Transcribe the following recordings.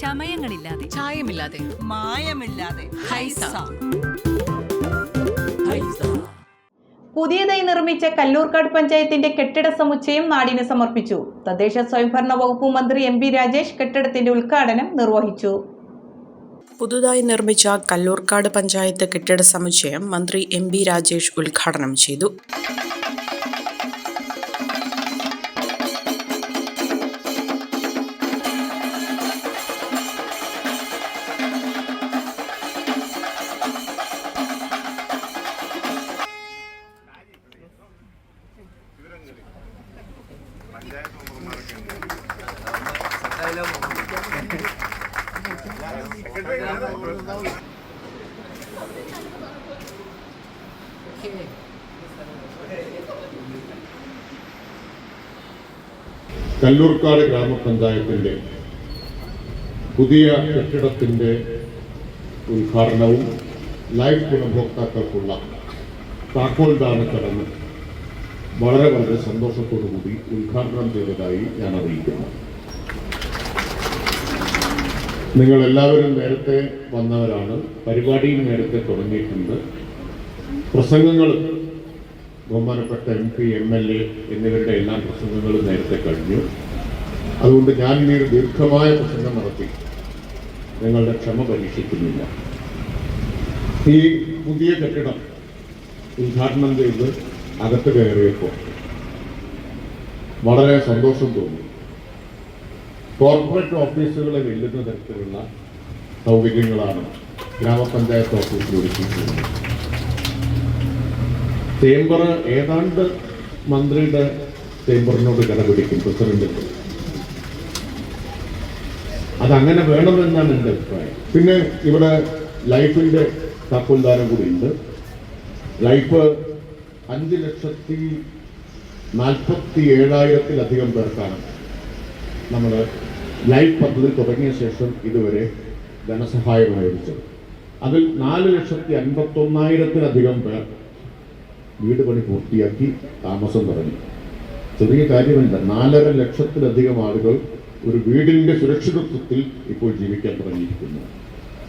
ചമയങ്ങളില്ലാതെ. ചായമില്ലാതെ. മായമില്ലാതെ. ഹൈസ. പുതിയതായി നിർമ്മിച്ച കല്ലൂർക്കാട് പഞ്ചായത്തിന്റെ കെട്ടിട സമുച്ചയം നാടിന് സമർപ്പിച്ചു. തദ്ദേശ സ്വയംഭരണ വകുപ്പ് മന്ത്രി എം പി രാജേഷ് കെട്ടിടത്തിന്റെ ഉദ്ഘാടനം നിർവഹിച്ചു. പുതുതായി നിർമ്മിച്ച കല്ലൂർക്കാട് പഞ്ചായത്ത് കെട്ടിട സമുച്ചയം മന്ത്രി എം ബി രാജേഷ് ഉദ്ഘാടനം ചെയ്തു. കല്ലൂർക്കാട് ഗ്രാമപഞ്ചായത്തിന്റെ പുതിയ കെട്ടിടത്തിന്റെ ഉദ്ഘാടനവും ലൈഫ് ഗുണഭോക്താക്കൾക്കുള്ള താക്കോൽദാന ചടങ്ങ് വളരെ വളരെ സന്തോഷത്തോടു കൂടി ഉദ്ഘാടനം ചെയ്തതായി ഞാൻ അറിയിക്കുന്നു. നിങ്ങൾ എല്ലാവരും നേരത്തെ വന്നവരാണ്. പരിപാടിയും നേരത്തെ തുടങ്ങിയിട്ടുണ്ട്. പ്രസംഗങ്ങൾ ബഹുമാനപ്പെട്ട M P M L A എന്നിവരുടെ എല്ലാം പ്രസംഗങ്ങൾ നേരത്തെ കഴിഞ്ഞു. അതുകൊണ്ട് ഞാൻ ഇനി ഒരു ദീർഘമായ പ്രസംഗം നടത്തി. നിങ്ങളുടെ ക്ഷമ പരീക്ഷിക്കുന്നില്ല. ഈ പുതിയ കെട്ടിടം ഉദ്ഘാടനം ചെയ്ത് അകത്ത് കയറിയപ്പോൾ വളരെ സന്തോഷം തോന്നി. കോർപ്പറേറ്റ് ഓഫീസുകളെ വെല്ലുന്ന തരത്തിലുള്ള സൗകര്യങ്ങളാണ് ഗ്രാമപഞ്ചായത്ത് ഓഫീസിൽ ഒരുക്കിയിട്ടുള്ളത് ചേംബർ ഏതാണ്ട് മന്ത്രിയുടെ ചേംബറിനോട് കിടപിടിക്കും പ്രസിഡന്റിന്റെ. അതങ്ങനെ വേണമെന്നാണ് എന്റെ അഭിപ്രായം. പിന്നെ ഇവിടെ ലൈഫിന്റെ താക്കോൽദാനം കൂടി ഉണ്ട് ലൈഫ് അഞ്ച് ലക്ഷത്തി നാൽപ്പത്തി ഏഴായിരത്തിലധികം പേർക്കാണ് നമ്മൾ ലൈഫ് പദ്ധതി തുടങ്ങിയ ശേഷം ഇതുവരെ ധനസഹായം ആയിരിച്ചത് അതിൽ നാല് ലക്ഷത്തി അൻപത്തൊന്നായിരത്തിലധികം പേർ വീട് പണി പൂർത്തിയാക്കി താമസം തുടങ്ങി. ചെറിയ കാര്യമല്ല നാലര ലക്ഷത്തിലധികം ആളുകൾ ഒരു വീടിന്റെ സുരക്ഷിതത്വത്തിൽ ഇപ്പോൾ ജീവിക്കാൻ തുടങ്ങിയിരിക്കുന്നു.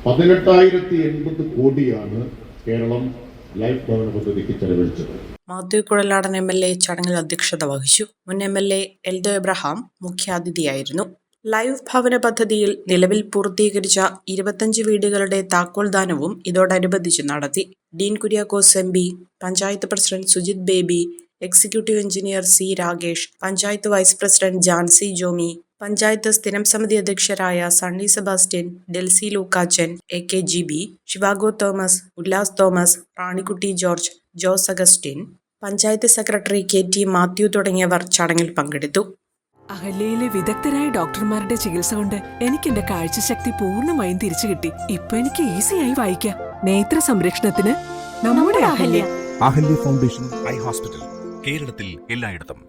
പതിനെട്ടായിരത്തി എൺപത് കോടിയാണ് കേരളം ലൈഫ് ഭവന പദ്ധതിക്ക് ചെലവഴിച്ചത് Mathew Kuzhaladan M L A ചടങ്ങിൽ അധ്യക്ഷത വഹിച്ചു. മുൻ M L A Eldho Abraham മുഖ്യാതിഥിയായിരുന്നു. Life ഭവന പദ്ധതിയിൽ നിലവിൽ പൂർത്തീകരിച്ച ഇരുപത്തഞ്ച് വീടുകളുടെ താക്കോൽദാനവും ഇതോടനുബന്ധിച്ച് നടത്തി. Dean Kuriakose M P panchayat president Sujith Baby executive engineer C Rakesh panchayat vice president Jancy Jomy panchayat സ്ഥിരം സമിതി അധ്യക്ഷരായ Sunny Sebastian Delsy Lukachan A K G B Shivago Thomas Ullas Thomas Ranikutty George Jose Augustine panchayat secretary K T Mathew തുടങ്ങിയവർ ചടങ്ങിൽ പങ്കെടുത്തു. അഹല്യയിലെ വിദഗ്ധരായ ഡോക്ടർമാരുടെ ചികിത്സ കൊണ്ട് എനിക്ക് എന്റെ കാഴ്ചശക്തി പൂർണമായും തിരിച്ചു കിട്ടി. ഇപ്പൊ എനിക്ക് ഈസിയായി വായിക്കാം. നേത്ര സംരക്ഷണത്തിന് നമ്മുടെ Ahalya. Ahalya foundation eye hospital കേരളത്തിൽ എല്ലായിടത്തും.